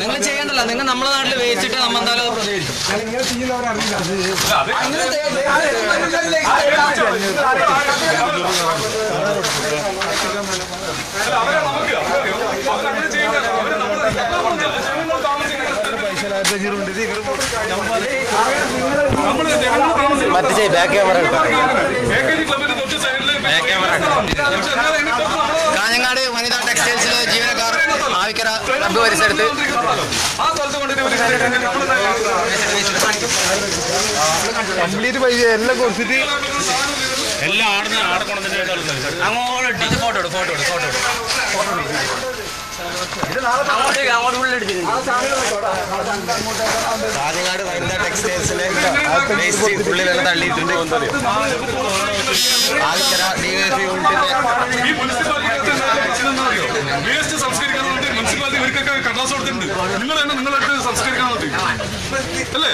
നിങ്ങൾ ചെയ്യണ്ടല്ലോ. നിങ്ങൾ നമ്മുടെ നാട്ടിൽ വേച്ചിട്ട് നമ്മൾ എന്തായാലും അത് പ്രതികരിക്കും മറ്റേ ബാക്ക് ക്യാമറ കാഞ്ഞങ്ങാട് വനിതാ ടെക്സ്റ്റൈൽസിലെ ജീവനക്കാർ ക്ലബ്ബ് പരിസരത്ത് കംപ്ലീറ്റ് പൈസ എല്ലാം കൊടുത്തിട്ട്. എല്ലാം ആടുന്ന ആടെ കൊണ്ടുവന്നിട്ട് അങ്ങോട്ട് ഫോട്ടോ എടു ഫോട്ടോ എടു ഫോട്ടോ കാഞ്ഞങ്ങാട് വനിതാ ടെക്സ്റ്റൈൽസിലെ വേസ്റ്റ് ഉള്ളിലെല്ലാം തള്ളിയിട്ടുണ്ട്. ആൾക്കര ഡിവൈഎഫ് യൂണിറ്റിന്റെ വേസ്റ്റ് സംസ്കരിക്കാൻ മുനിസിപ്പാലിറ്റി ഇവർക്കൊക്കെ കടലാസ് കൊടുത്തിട്ടുണ്ട്. നിങ്ങൾ തന്നെ നിങ്ങളെടുത്ത് സംസ്കരിക്കാൻ മതി അല്ലേ.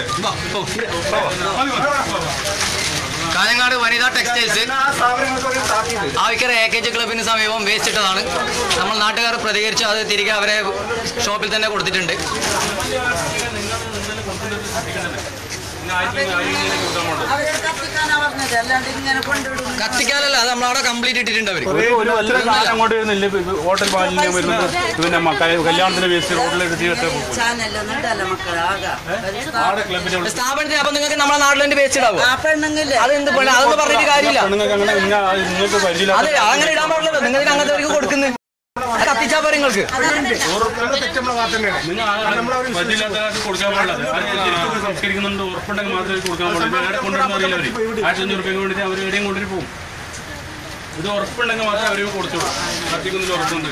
Kanhangad Vanitha textiles. Avikkara A K G ക്ലബിന് സമീപം വേസ്റ്റ് ഇട്ടതാണ്. നമ്മൾ നാട്ടുകാർ പ്രതികരിച്ച് അത് തിരികെ അവരെ ഷോപ്പിൽ തന്നെ കൊടുത്തിട്ടുണ്ട്. അവരെ കത്തിക്കാനല്ല അത് നമ്മളവിടെ കംപ്ലീറ്റ് ഇട്ടിട്ടുണ്ട് സാധനം അങ്ങോട്ട് വരുന്നില്ല ഹോട്ടൽ മാലിന്യം വരുന്നത് പിന്നെ മക്ക- കല്യാണത്തിന്റെ വേസ്റ്റ് റോഡിൽ സ്ഥാപനത്തിന് അപ്പൊ നിങ്ങൾക്ക് നമ്മുടെ തന്നെ വേസ്റ്റ് ഇടാവോ? അത് എന്ത് അതൊന്നും പറഞ്ഞിട്ട് കാര്യമില്ല. അതെ അങ്ങനെ ഇടാൻ പാടില്ലല്ലോ. നിങ്ങൾക്ക് അങ്ങനത്തെ അവർക്ക് കൊടുക്കുന്നത്. കത്തിച്ചാ പോരെ നിങ്ങൾക്ക് സംസ്കരിക്കുന്നുണ്ട് ഉറപ്പുണ്ടെങ്കിൽ മാത്രമേ ഇത് കൊടുക്കാൻ പാടില്ല എവിടെ കൊണ്ടുവരുന്ന അറിയില്ല അവർ ആയിരത്തി അഞ്ഞൂറ് രൂപയ്ക്ക് വേണ്ടിയിട്ട് അവർ എവിടെയും കൊണ്ടുവരും പോകും ഇത് ഉറപ്പുണ്ടെങ്കിൽ മാത്രമേ അവർ കൊടുത്തോളൂ കത്തിക്കുന്നതിൽ ഉറപ്പുണ്ട്